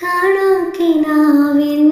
കാണാക്കിനാവിൻ